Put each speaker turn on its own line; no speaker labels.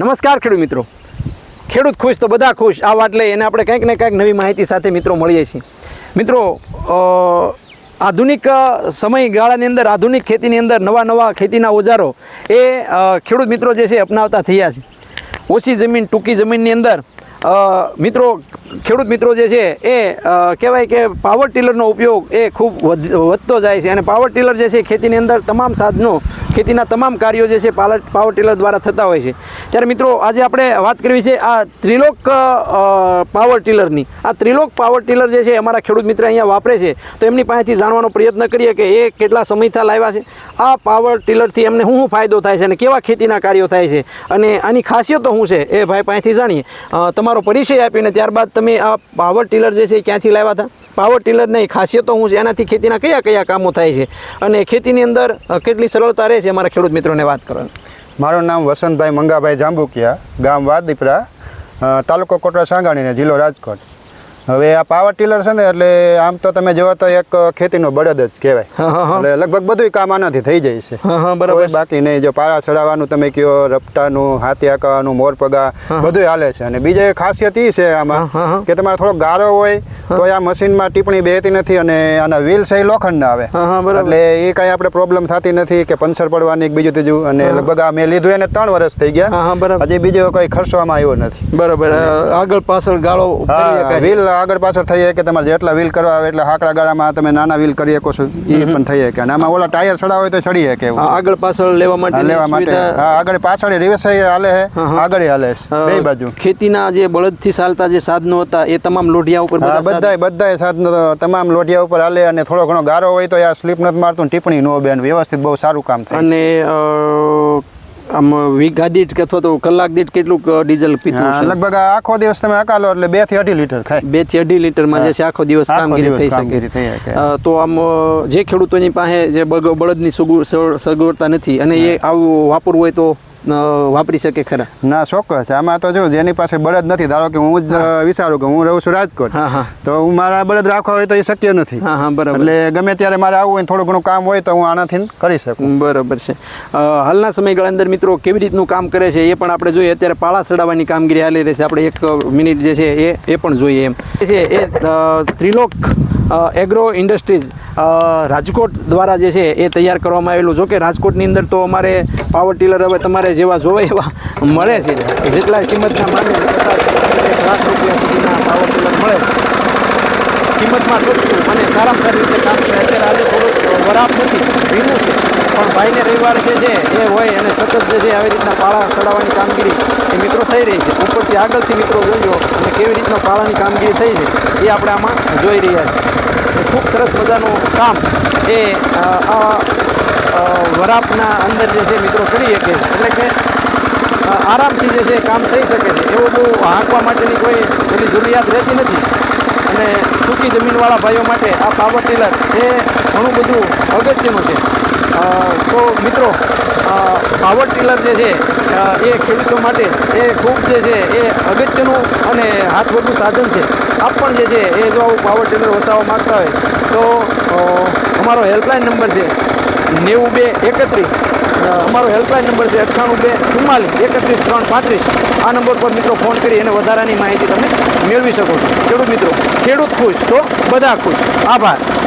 નમસ્કાર ખેડૂત મિત્રો. ખેડૂત ખુશ તો બધા ખુશ. આ વાત લઈ અને આપણે કંઈક ને કંઈક નવી માહિતી સાથે મિત્રો મળીએ છીએ. મિત્રો આધુનિક સમયગાળાની અંદર, આધુનિક ખેતીની અંદર નવા નવા ખેતીના ઓજારો એ ખેડૂત મિત્રો જે છે અપનાવતા થયા છે. ઓછી જમીન, ટૂંકી જમીનની અંદર મિત્રો, ખેડૂત મિત્રો જે છે એ કહેવાય કે પાવર ટીલરનો ઉપયોગ એ ખૂબ વધ- વધતો જાય છે. અને પાવર ટીલર જે છે ખેતીની અંદર તમામ સાધનો ખેતીના તમામ કાર્યો જે છે પાલર પાવર ટીલર દ્વારા થતા હોય છે. ત્યારે મિત્રો, આજે આપણે વાત કરવી છે આ ત્રિલોક પાવર ટિલરની આ ત્રિલોક પાવર ટીલર જે છે અમારા ખેડૂત મિત્ર અહીંયા વાપરે છે. તો એમની પાસેથી જાણવાનો પ્રયત્ન કરીએ કે એ કેટલા સમયથી લાવ્યા છે. આ પાવર ટિલરથી એમને શું શું ફાયદો થાય છે અને કેવા ખેતીના કાર્યો થાય છે અને આની ખાસિયતો શું છે એ ભાઈ પાસેથી જાણીએ. તમારો પરિચય આપીને ત્યારબાદ તમે આ પાવર ટીલર જે છે ક્યાંથી લાવ્યા હતા? પાવર ટીલરની ખાસિયતો હું છે એનાથી ખેતીના કયા કયા કામો થાય છે? અને ખેતીની અંદર કેટલી સરળતા રહે છે? અમારા ખેડૂત મિત્રોને વાત કરવાની.
મારું નામ વસંતભાઈ મંગાભાઈ જાંબુકિયા, ગામ વાદીપરા તાલુકો કોટડા સાંગાણી જિલ્લો રાજકોટ. હવે આ પાવર ટીલર છે ને એટલે આમ તો તમે જોવા તો એક ખેતીનો બળદ જ કહેવાય. એટલે લગભગ બધું કામ આનાથી થઈ જાય છે.
બરાબર
બાકી નહીં જો પારા ચડાવવાનું તમે કયો રપટાનું હાથી હાંકવાનું મોરપગા બધું હાલે છે. અને બીજી એક ખાસિયત એ છે આમાં. કે તમારે થોડો ગારો હોય તો આ મશીનમાં ટીપણી બેહતી નથી અને આના વ્હીલ છે એ લોખંડના આવે. એટલે એ કાંઈ આપણે પ્રોબ્લેમ થતી નથી કે પંચર પડવાની બીજું ત્રીજું. અને લગભગ આ મેં લીધું એને ત્રણ વર્ષ થઈ ગયા. હજી બીજો કોઈ ખર્ચવામાં આવ્યો નથી.
બરાબર. આગળ પાછળ ગાળો કરી
વ્હીલ આગળ પાછળ થઈ શકે કે તમારે જેટલા વ્હીલ કરવા આવે એટલે હાકડા ગાળામાં તમે નાના વ્હીલ કરી શકો છો. એ પણ થઈ શકે. અને આમાં ઓલા ટાયર સડા હોય તો ચડી શકે.
આગળ પાછળ લેવા માટે
લેવા માટે. હા આગળ પાછળ રિવર્સ હાલે છે. આગળ હાલે છે બે બાજુ.
ખેતીના જે બળદથી ચાલતા જે સાધનો હતા એ તમામ લોઢિયા ઉપર
બધા
બધા સાધનો-
બધાય બધાય સાધનો તમામ લોઢિયા ઉપર હાલે અને થોડો ઘણો ગારો હોય તો આ સ્લીપ નથી મારતું ટિપ્પણી ટીપણી નો બેન વ્યવસ્થિત બહુ સારું કામ થાય
અને આમ વીઘા દીઠ કે અથવા તો કલાક દીઠ કેટલું ડીઝલ પીતું છે
લગભગ આખો દિવસ તમે અકાલો એટલે બેથી અઢી લીટર
થાય. બેથી અઢી લીટરમાં જે છે આખો દિવસ કામગીરી થઈ શકે. તો આમ જે ખેડૂતોની પાસે જે બળદની સગુ- સગવડતા નથી અને એ આવું વાપરવું હોય તો વાપરી શકે ખરા?
ના ચોક્કસ. આમાં તો જો જેની પાસે બળદ નથી ધારો કે હું જ વિચારું કે હું રહું છું રાજકોટ તો હું મારા બળદ રાખવા હોય તો એ શક્ય નથી.
હા હા બરાબર.
એટલે ગમે ત્યારે મારે આવવું હોય થોડું ઘણું કામ હોય તો હું આનાથી કરી શકું.
બરાબર છે. હાલના સમયગાળા અંદર મિત્રો કેવી રીતનું કામ કરે છે એ પણ આપણે જોઈએ. અત્યારે પાળા ચડાવવાની કામગીરી હાલી રહી છે. આપણે એક મિનિટ જે છે એ એ પણ જોઈએ એમ. છે એ ત્રિલોક એગ્રો ઇન્ડસ્ટ્રીઝ રાજકોટ દ્વારા જે છે એ તૈયાર કરવામાં આવેલું. જોકે રાજકોટની અંદર તો અમારે પાવર ટીલર હવે તમારે જેવા જોવે એવા મળે છે. જેટલા કિંમતના માને લાખ રૂપિયા સુધીના પાવર ટીલર મળે કિંમતમાં સસ્તું અને સારામાં સારી રીતે કામ કરે અત્યારે આજે થોડુંક વરાપ નથી, ભીનું છે. પણ ભાઈને રવિવાર જે છે એ હોય અને સતત જે છે આવી રીતના પાળા ચડાવવાની કામગીરી એ મિત્રો થઈ રહી છે. ઉપરથી આગળથી મિત્રો જોયો અને કેવી રીતના પાળાની કામગીરી થઈ છે એ આપણે આમાં જોઈ રહ્યા છીએ. ખૂબ સરસ મજાનું કામ એ આ વરાપના અંદર જે છે મિત્રો કરી શકે. એટલે કે આરામથી જે છે કામ થઈ શકે છે. એવું બહુ હાંકવા માટેની કોઈ એવી જરૂરિયાત રહેતી નથી. અને ટૂંકી જમીનવાળા ભાઈઓ માટે આ પાવર ટીલર એ ઘણું બધું અગત્યનું છે. તો મિત્રો પાવર ટીલર જે છે એ ખેડૂતો માટે એ ખૂબ જે છે, એ અગત્યનું અને હાથવગું સાધન છે. આપ પણ જે છે, એ જો આવું પાવર ટીલર વસાવવા માગતા હોય, તો અમારો હેલ્પલાઇન નંબર છે નેવું બે એકત્રીસ અમારો હેલ્પલાઇન નંબર છે અઠ્ઠાણું બે ચુમ્માલીસ એકત્રીસ, ત્રણ, પાંત્રીસ. આ નંબર પર મિત્રો ફોન કરી અને વધારાની માહિતી તમે મેળવી શકો છો. ખેડૂત મિત્રો, ખેડૂત ખુશ તો બધા ખુશ. આભાર.